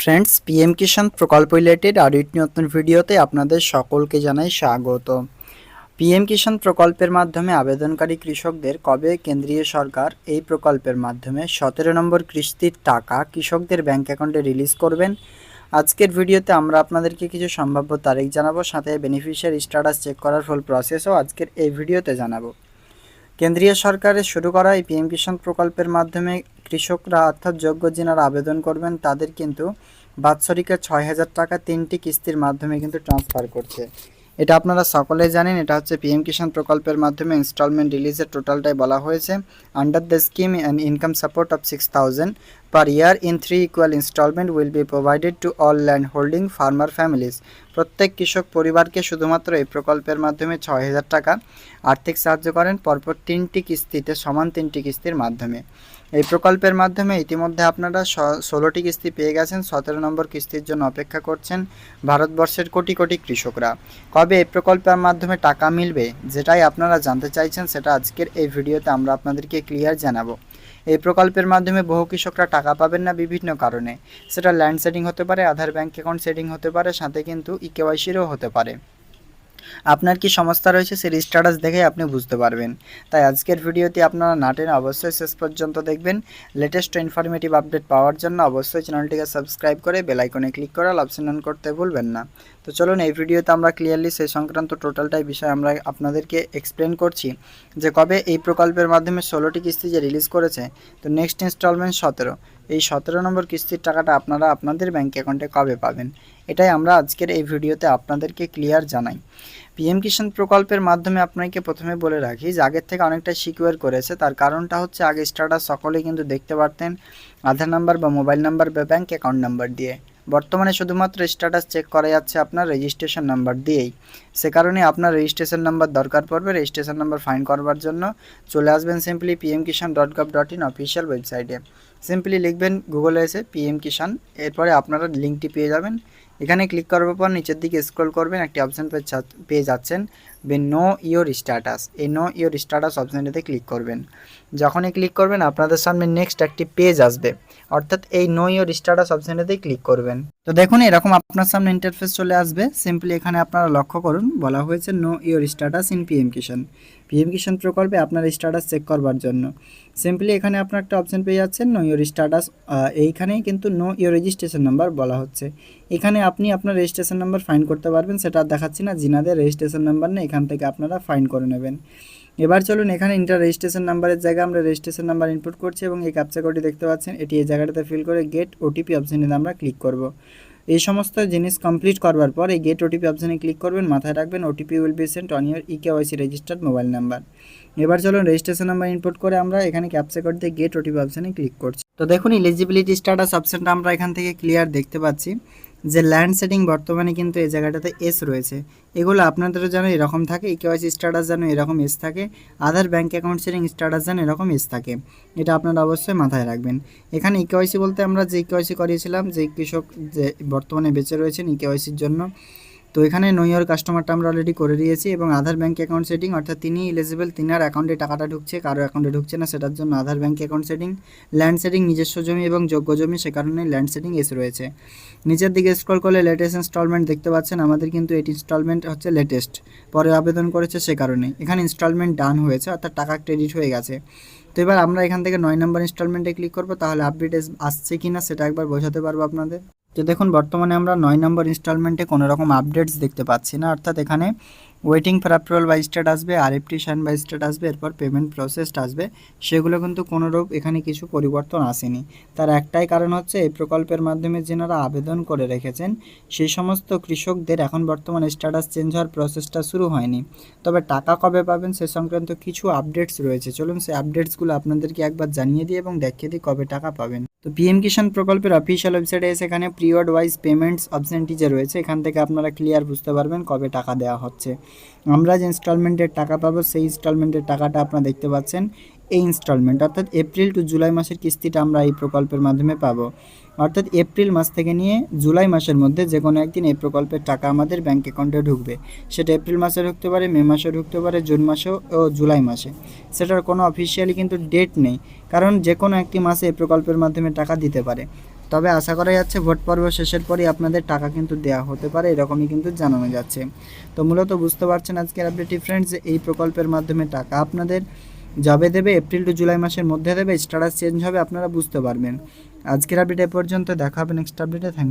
Friends PM কিষাণ প্রকল্প related আর একটি নতুন ভিডিওতে আপনাদের সকলকে জানাই স্বাগত। পিএম কিষাণ প্রকল্পের মাধ্যমে আবেদনকারী কৃষকদের কবে কেন্দ্রীয় সরকার এই প্রকল্পের মাধ্যমে সতেরো নম্বর কিস্তির টাকা কৃষকদের ব্যাংক অ্যাকাউন্টে রিলিজ করবেন? আজকের ভিডিওতে আমরা আপনাদেরকে কিছু সম্ভাব্য তারিখ জানাব, সাথে বেনিফিশিয়ারি স্ট্যাটাস চেক করার ফুল প্রসেসও আজকের এই ভিডিওতে জানাব। কেন্দ্রীয় সরকারের শুরু করা এই পিএম কিষাণ প্রকল্পের মাধ্যমে কৃষকরা অর্থাৎ যোগ্য যিনারা আবেদন করবেন, তাদের কিন্তু বাৎসরিকের ছয় হাজার টাকা তিনটি কিস্তির মাধ্যমে কিন্তু ট্রান্সফার করছে। এটা আপনারা সকলে জানেন, এটা হচ্ছে পিএম কিষাণ প্রকল্পের মাধ্যমে ইনস্টলমেন্ট রিলিজের টোটালটাই বলা হয়েছে। Under the scheme and income support of six thousand per year in three equal instalment will be provided to all land holding farmer families প্রত্যেক কৃষক পরিবারকে শুধুমাত্র এই প্রকল্পের মাধ্যমে ছয় হাজার টাকা আর্থিক সাহায্য করেন, পরপর তিনটি কিস্তিতে, সমান তিনটি কিস্তির মাধ্যমে। এই প্রকল্পের মাধ্যমে ইতিমধ্যে আপনারা ষোলোটি কিস্তি পেয়ে গেছেন, সতেরো নম্বর কিস্তির জন্য অপেক্ষা করছেন ভারতবর্ষের কোটি কোটি কৃষকরা। কবে এই প্রকল্পের মাধ্যমে টাকা মিলবে, যেটাই আপনারা জানতে চাইছেন, সেটা আজকের এই ভিডিওতে আমরা আপনাদেরকে ক্লিয়ার জানাব। এই প্রকল্পের মাধ্যমে বহু কৃষকরা টাকা পাবেন না বিভিন্ন কারণে। সেটা ল্যান্ড সেটিং হতে পারে আধার ব্যাঙ্ক অ্যাকাউন্ট সেটিং হতে পারে, সাথে কিন্তু ইকেওয়াইসিরও হতে পারে। আপনার কি সমস্যা রয়েছে সেই স্ট্যাটাস দেখে আপনি বুঝতে পারবেন। তাই আজকের ভিডিওটি আপনারা না টেনে অবশ্যই শেষ পর্যন্ত দেখবেন। লেটেস্ট ইনফরমেটিভ আপডেট পাওয়ার জন্য অবশ্যই চ্যানেলটিকে সাবস্ক্রাইব করে বেল আইকনে ক্লিক করে অপশন অন করতে ভুলবেন না। তো চলুন এই ভিডিওতে আমরা ক্লিয়ারলি সেই সংক্রান্ত টোটালটাই বিষয় আমরা আপনাদেরকে এক্সপ্লেন করছি যে কবে এই প্রকল্পের মাধ্যমে ষোলোটি কিস্তি যে রিলিজ করেছে, তো নেক্সট ইনস্টলমেন্ট সতেরো। এই সতেরো নম্বর কিস্তির টাকাটা আপনারা আপনাদের ব্যাঙ্ক অ্যাকাউন্টে কবে পাবেন? এটাই আমরা আজকের এই ভিডিওতে আপনাদেরকে ক্লিয়ার জানাই। পিএম কিষাণ প্রকল্পের মাধ্যমে আপনাকে প্রথমে বলে রাখি যে, আগের থেকে অনেকটা সিকিউর করেছে। তার কারণটা হচ্ছে, আগে স্টার্টার সকলেই কিন্তু দেখতে পারতেন। আধার নাম্বার বা মোবাইল নাম্বার বা ব্যাঙ্ক অ্যাকাউন্ট নাম্বার দিয়ে। বর্তমানে শুধুমাত্র স্ট্যাটাস চেক করা যাচ্ছে আপনার রেজিস্ট্রেশন নাম্বার দিয়েই। সে কারণে আপনার রেজিস্ট্রেশন নাম্বার দরকার পড়বে রেজিস্ট্রেশন নাম্বার ফাইন করবার জন্য চলে আসবেন simply PM Kisan dot gov dot in official ওয়েবসাইটে সিম্পলি লিখবেন গুগলে এসে পিএম কিষাণ এরপরে আপনারা লিঙ্কটি পেয়ে যাবেন। এখানে ক্লিক করার পর নিচের দিকে স্ক্রল করবেন, একটি অপশান পেয়ে যাচ্ছেন নো ইয়োর স্ট্যাটাস এই নো ইয়োর স্ট্যাটাস অপশানটিতে ক্লিক করবেন। যখনই ক্লিক করবেন, আপনাদের সামনে নেক্সট একটি পেজ আসবে। অর্থাৎ এই নো ইয়োর স্ট্যাটাস অপশানটিতে ক্লিক করবেন। তো দেখুন, এরকম আপনার সামনে ইন্টারফেস চলে আসবে। সিম্পলি এখানে আপনারা লক্ষ্য করুন, বলা হয়েছে know your status in PM Kisan PM প্রকল্পে আপনার স্ট্যাটাস চেক করবার জন্য। সিম্পলি এখানে আপনার একটা অপশান পেয়ে যাচ্ছেন নো ইয়োর স্ট্যাটাস এইখানেই কিন্তু নো ইয়োর রেজিস্ট্রেশন নাম্বার বলা হচ্ছে। এখানে আপনি আপনার রেজিস্ট্রেশন নাম্বার ফাইন করতে পারবেন, সেটা দেখাচ্ছি না, জিনাদের রেজিস্ট্রেশন নাম্বার নেই এখান থেকে আপনারা ফাইন করে নেবেন। এবার চলুন, এখানে ইন্টার রেজিস্ট্রেশন নাম্বারের জায়গায় আমরা রেজিস্ট্রেশন নাম্বার ইনপুট করছি এবং এই ক্যাপচা কোডটি দেখতে পাচ্ছেন, এটি এই জায়গাটাতে ফিল করে গেট ওটিপি অপশানে আমরা ক্লিক করব। এই সমস্ত জিনিস কমপ্লিট করবার পর এই গেট ওটিপি অপশানে ক্লিক করবেন, মাথায় রাখবেন OTP will be sent on your eKYC registered mobile number এবার চলুন রেজিস্ট্রেশন নাম্বার ইনপুট করে আমরা এখানে ক্যাপচা করতে গেট ওটিপি অপশানে ক্লিক করছি। তো দেখুন ইলিজিবিলিটি স্ট্যাটাস অপশানটা আমরা এখান থেকে ক্লিয়ার দেখতে পাচ্ছি। যে ল্যান্ড সেটিং বর্তমানে কিন্তু এই জায়গাটাতে এস রয়েছে। এগুলো আপনাদেরও যেন এরকম থাকে ইকেওয়াইসি স্ট্যাটাস যেন এরকম এস থাকে Aadhaar bank account seeding status যেন এরকম এস থাকে। এটা আপনারা অবশ্যই মাথায় রাখবেন। এখানে ইকেওয়াইসি বলতে আমরা যে ইকেওয়াইসি করিয়েছিলাম, যে কৃষক যে বর্তমানে বেঁচে রয়েছেন ইকেওয়াইসির জন্য তো এখানে নইয়ার কাস্টমারটা আমরা অলরেডি করে দিয়েছি এবং আধার ব্যাঙ্ক অ্যাকাউন্ট সেটিং অর্থাৎ তিনি ইলিজিবল তিনার অ্যাকাউন্টে টাকাটা ঢুকছে, কারও অ্যাকাউন্টে ঢুকছে না, সেটার জন্য Aadhaar bank account setting land setting নিজস্ব জমি এবং যোগ্য জমি, সে কারণে ল্যান্ড সেটিং এসে রয়েছে। নিচের দিকে স্ক্রল করলে লেটেস্ট ইনস্টলমেন্ট দেখতে পাচ্ছেন, আমাদের কিন্তু এটি ইনস্টলমেন্ট হচ্ছে লেটেস্ট পরে আবেদন করেছে সে কারণে। এখানে ইনস্টলমেন্ট ডান হয়েছে, অর্থাৎ টাকা ক্রেডিট হয়ে গেছে। তো এবার আমরা এখান থেকে নয় নম্বর ইনস্টলমেন্টে ক্লিক করব, তাহলে আপডেট আসছে কি না সেটা একবার বোঝাতে পারব আপনাদের। তো দেখুন, বর্তমানে আমরা নয় নম্বর ইনস্টলমেন্টে কোনো রকম আপডেটস দেখতে পাচ্ছি না। অর্থাৎ এখানে ওয়েটিং ফর বাই স্টেট আসবে আরএফটি সাইন বাই স্টেট আসবে, এরপর পেমেন্ট প্রসেসড আসবে। সেগুলো কিন্তু কোনোরূপ এখানে কিছু পরিবর্তন আসেনি। তার একটাই কারণ হচ্ছে, এই প্রকল্পের মাধ্যমে যেনারা আবেদন করে রেখেছেন, সেই সমস্ত কৃষকদের এখন বর্তমানে স্ট্যাটাস চেঞ্জ হওয়ার প্রসেসটা শুরু হয়নি। তবে টাকা কবে পাবেন সে সংক্রান্ত কিছু আপডেটস রয়েছে। চলুন সেই আপডেটসগুলো আপনাদেরকে একবার জানিয়ে দিই এবং দেখিয়ে দিই কবে টাকা পাবেন। তো পিএম কিষাণ প্রকল্পের অফিসিয়াল ওয়েবসাইটে এসে এখানে পিরিয়ড ওয়াইজ পেমেন্টস অপশানটি যে রয়েছে, এখান থেকে আপনারা ক্লিয়ার বুঝতে পারবেন কবে টাকা দেওয়া হচ্ছে। আমরা যে ইনস্টলমেন্টের টাকা পাবো, সেই ইনস্টলমেন্টের টাকাটা আপনারা দেখতে পাচ্ছেন। এই ইনস্টলমেন্ট অর্থাৎ এপ্রিল টু জুলাই মাসের কিস্তিটা আমরা এই প্রকল্পের মাধ্যমে পাব। অর্থাৎ এপ্রিল মাস থেকে নিয়ে জুলাই মাসের মধ্যে যে কোনো একদিন এই প্রকল্পের টাকা আমাদের ব্যাঙ্ক অ্যাকাউন্টে ঢুকবে। সেটা এপ্রিল মাসে ঢুকতে পারে মে মাসে ঢুকতে পারে জুন মাসেও ও জুলাই মাসে। সেটার কোনো অফিসিয়ালি কিন্তু ডেট নেই, কারণ যে কোনো একটি মাসে এই প্রকল্পের মাধ্যমে টাকা দিতে পারে। তবে আশা করা যাচ্ছে ভোট পর্ব শেষের পরই আপনাদের টাকা কিন্তু দেওয়া হতে পারে, এরকমই কিন্তু জানানো যাচ্ছে। তো মূলত বুঝতে পারছেন আজকের আপডেটটি ফ্রেন্ডস এই প্রকল্পের মাধ্যমে টাকা আপনাদের যবে দেবে এপ্রিল টু জুলাই মাসের মধ্যে দেবে স্ট্যাটাস চেঞ্জ হবে, আপনারা বুঝতে পারবেন। আজকের আপডেট এ পর্যন্ত, দেখা হবে নেক্সট আপডেটে থ্যাংক ইউ